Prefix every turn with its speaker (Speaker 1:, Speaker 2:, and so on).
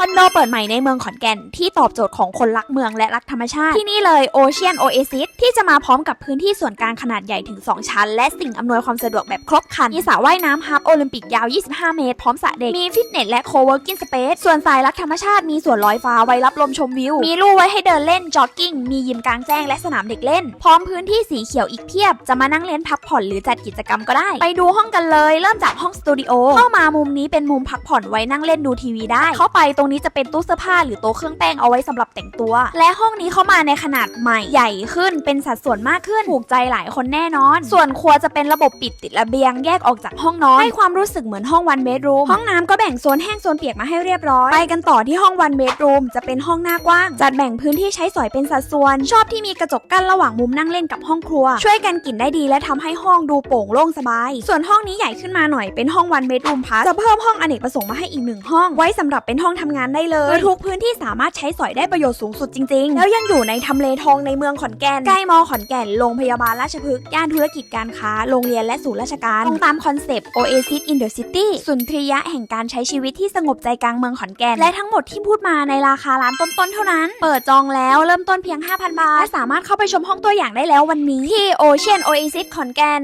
Speaker 1: คอนโดเปิดใหม่ในเมืองขอนแก่น ที่ตอบโจทย์ของคนรักเมืองและรักธรรมชาติ ที่นี่เลย Ocean Oasis ที่จะมาพร้อมกับพื้นที่ส่วนกลางขนาดใหญ่ถึง 2 ชั้น และสิ่งอำนวยความสะดวกแบบครบครัน มีสระว่ายน้ำฮับโอลิมปิกยาว 25 เมตร พร้อมสระเด็ก มีฟิตเนสและ co-working space ส่วนสายรักธรรมชาติมีสวนลอยฟ้าไว้รับลมชมวิว มีลู่ไว้ให้เดินเล่นจ็อกกิ้งมียิมกลางแจ้งและสนามเด็กเล่น พร้อมพื้นที่สีเขียวอีกเพียบ จะมานั่งเล่นพักผ่อนหรือจัดกิจกรรมก็ได้ไปดูห้องกันเลย เริ่มจากห้องสตูดิโอเข้ามามุมนี้เป็นมุมพักผ่อนไว้นั่งเล่นดูทีวีได้เข้าไปตรงนี้จะเป็นตู้เสื้อผ้าหรือโต๊ะเครื่องแป้งเอาไว้สำหรับแต่งตัว และห้องนี้เข้ามาในขนาดใหม่ใหญ่ขึ้นเป็นสัดส่วนมากขึ้นถูกใจหลายคนแน่นอน ส่วนครัวจะเป็นระบบปิดติดระเบียงแยกออกจากห้องนอนให้ความรู้สึกเหมือนห้องวันเบดรูมห้องน้ำก็แบ่งโซนแห้งโซนเปียกมาให้เรียบร้อยไปกันต่อที่ห้องวันเบดรูมจะเป็นห้องหน้ากว้าง จัดแบ่งพื้นที่ใช้สอยเป็นสัดส่วน ชอบที่มีกระจกกั้นระหว่างมุมนั่งเล่นกับห้องครัว ช่วยกันกลิ่นได้ดีและทำให้ห้องดูโปร่งโล่งสบาย ส่วนห้องนี้ใหญ่ขึ้นมาหน่อยเป็นห้องวันเบดรูมพัจะเพิ่มห้องอเนกประสงค์มาให้อีกหนึ่งห้องไว้สำหรับเป็นห้องทำงานได้เลยคือทุกพื้นที่สามารถใช้สอยได้ประโยชน์สูงสุดจริง ๆ แล้วยังอยู่ในทำเลทองในเมืองขอนแก่นใกล้มอขอนแก่นโรงพยาบาลราชพฤกษ์ย่านธุรกิจการค้า โรงเรียนและศูนย์ราชการตรงตามคอนเซปต์ Oasis in the City สุนทรียะแห่งการใช้ชีวิตที่สงบใจกลางเมืองขอนแก่น และทั้งหมดที่พูดมาในราคาร้านต้นๆเท่านั้น เปิดจองแล้วเริ่มต้นเพียง 5,000 บาทและสามารถเข้าไปชมห้องตัวอย่างได้แล้ววันนี้ที่ Ocean Oasis ขอนแก่น